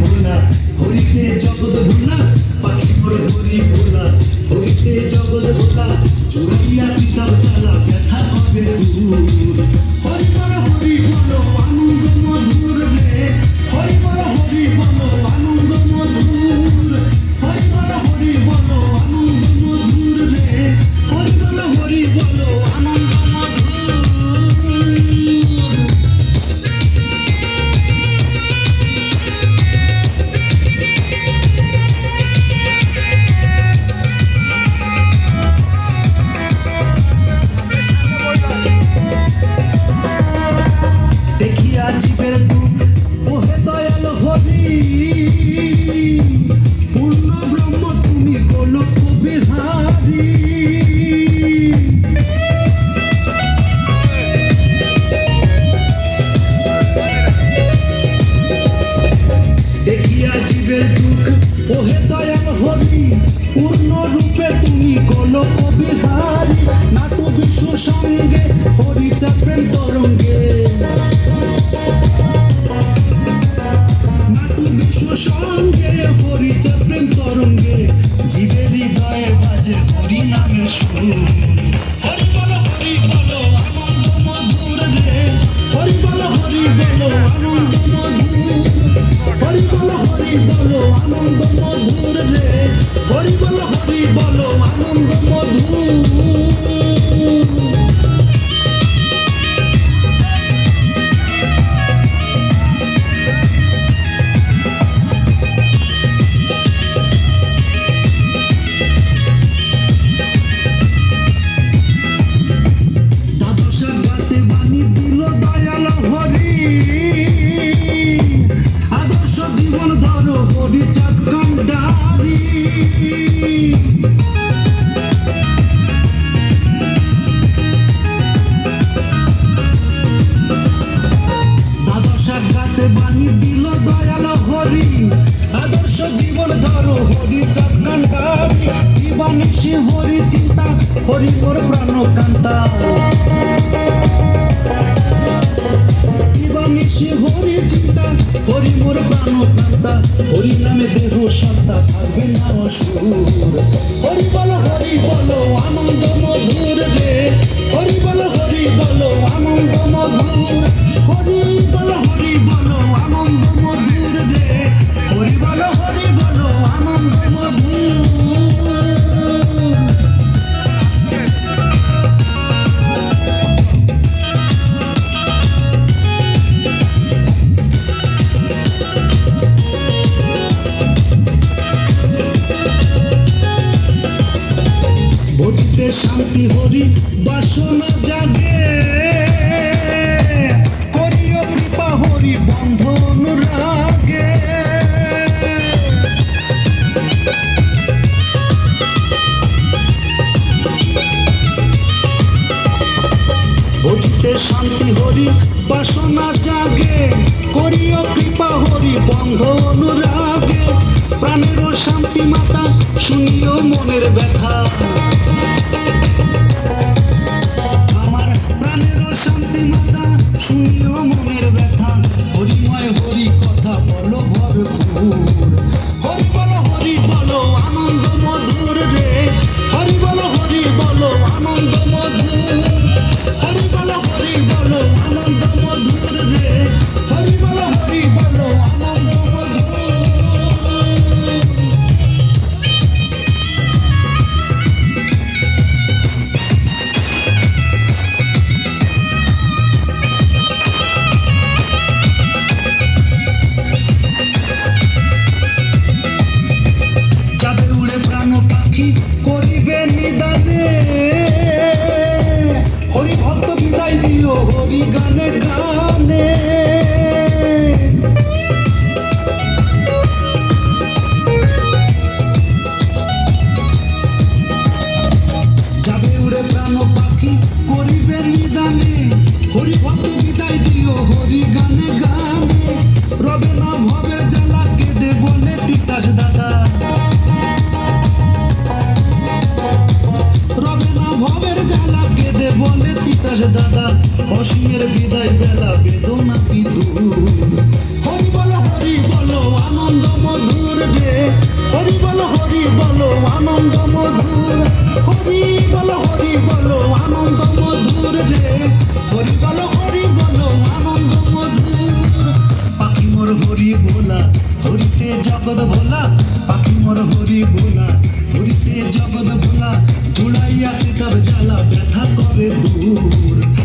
ভোলা হরিতে জগৎ ভোলা পাখি করে হরি ভোলা হরিতে জগৎ ভোলা চুরিয়া পিতা জানা, ব্যথা করে দূর। পূর্ণ রূপে তুমি গোলক বিহারী নাটু বিশ্ব সঙ্গে হরি প্রেম তরঙ্গে। নাটু বিশ্ব সঙ্গে হরি প্রেম তরঙ্গে। জীবের হৃদয়ে বাজে হরি নামে সুর। আনন্দ মধুর রে। হরি বল হরি বল আনন্দ মধুর কান্ডারি দিবানিশি হরি চিন্তা, হরি মোর প্রাণ কান্তা। দিবানিশি হরি চিন্তা, হরি মোর প্রাণ কান্তা। হরি নামে দেহ সত্তা থাকবে না অসুর। হরি বল, হরি বলো, আনন্দ আনন্দ মধুর রে। ভজিতে শান্তি হরি, বাসনা জাগে। করিও কৃপা হরি, বন্ধন রাগে। ভজিতে শান্তি হরি, বাসনা জাগে। করিও কৃপা হরি বন্ধ অনুরাগে প্রাণের শান্তি মাতা, শুনিও মনের ব্যথা। আমার প্রাণের শান্তি মাতা, শুনিও মনের ব্যথা। হরিময় হরি কথা বলো ভরপুর। হরি বলো হরি বলো, আনন্দ মধুর রে। হরি বলো হরি বলো, আনন্দ গানে গানে। যাবে উড়ে প্রাণ পাখি করিবে নিদানে। হরি দাদা, অসীমের বিদায় বেলা বেদনা বিদুর হরি বল হরি বল, আনন্দ মধুর রে হরি বল, হরি বলো, আনন্দ মধুর। হরি বলো হরি বলো, আনন্দ মধুর রে হরি বলো হরি বলো, আনন্দ মধুর। পাখি মোর হরি bola হরিতে জগৎ ভোলা। পাখি মোর হরি bola হরিতে জগৎ ভোলা। জুড়াইয়া কিতাব জ্বালা ব্যথা করে দূর